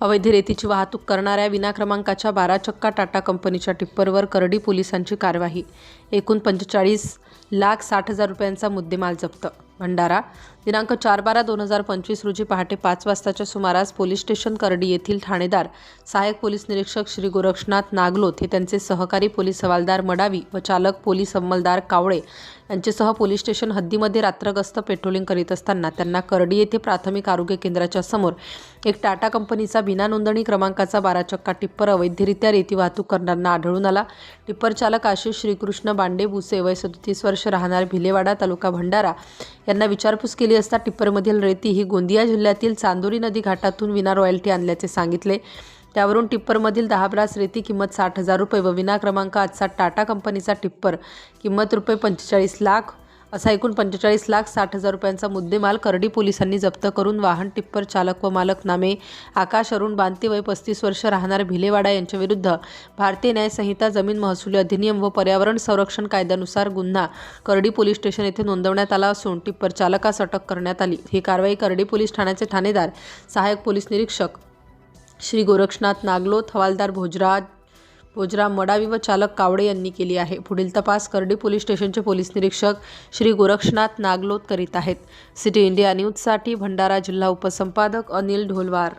अवैध रेतीची वाहतूक करणाऱ्या विनाक्रमांकाच्या बारा चक्का टाटा कंपनीच्या टिप्परवर करडी पोलिसांची कारवाई. एकूण पंचेचाळीस लाख साठ हजार रुपयांचा मुद्देमाल जप्त. भंडारा दिनांक चार बारा दोन हजार पंचवीस रोजी पहाटे पाच वाजताच्या सुमारास पोलीस स्टेशन करडी येथील ठाणेदार सहाय्यक पोलीस निरीक्षक श्री गोरक्षनाथ नागलोथ हे त्यांचे सहकारी पोलीस हवालदार मडावी व चालक पोलीस अंमलदार कावळे यांच्यासह पोलीस स्टेशन हद्दीमध्ये रात्रगस्त पेट्रोलिंग करीत असताना त्यांना करडी येथे प्राथमिक आरोग्य केंद्राच्या समोर एक टाटा कंपनीचा विना नोंदणी क्रमांकाचा बारा चक्का टिप्पर अवैधरित्या रेती वाहतूक करणाऱ्यांना आढळून आला. टिप्पर चालक आशिष श्रीकृष्ण बांडे बुसे वय सदतीस वर्ष राहणार भिलेवाडा तालुका भंडारा यांना विचारपूस केली असता टिप्परमधील रेती ही गोंदिया जिल्ह्यातील चांदोरी नदी घाटातून विना रॉयल्टी आणल्याचे सांगितले. त्यावरून टिप्परमधील दहा ब्रास रेती किंमत साठ हजार रुपये व विना क्रमांक आजचा टाटा कंपनीचा टिप्पर किंमत रुपये पंचेचाळीस लाख असा एकूण पंचेचाळीस लाख साठ हजार रुपयांचा मुद्देमाल करडी पोलिसांनी जप्त करून वाहन टिप्पर चालक व मालक नामे आकाश अरुण बांती वय पस्तीस वर्ष राहणार भिलेवाडा यांच्याविरुद्ध भारतीय न्यायसंहिता जमीन महसुली अधिनियम व पर्यावरण संरक्षण कायद्यानुसार गुन्हा करडी पोलीस स्टेशन येथे नोंदवण्यात आला असून टिप्पर चालकास अटक करण्यात आली. ही कारवाई करडी पोलीस ठाण्याचे ठाणेदार सहाय्यक पोलीस निरीक्षक श्री गोरक्षनाथ नागलोथ हवालदार भोजराज भोजराम मडावी व चालक कावडे यांनी केली आहे. पुढील तपास करडी पोलीस स्टेशनचे पोलीस निरीक्षक श्री गोरक्षनाथ नागलोत करीत आहेत. सिटी इंडिया न्यूजसाठी भंडारा जिल्हा उपसंपादक अनिल ढोलवार.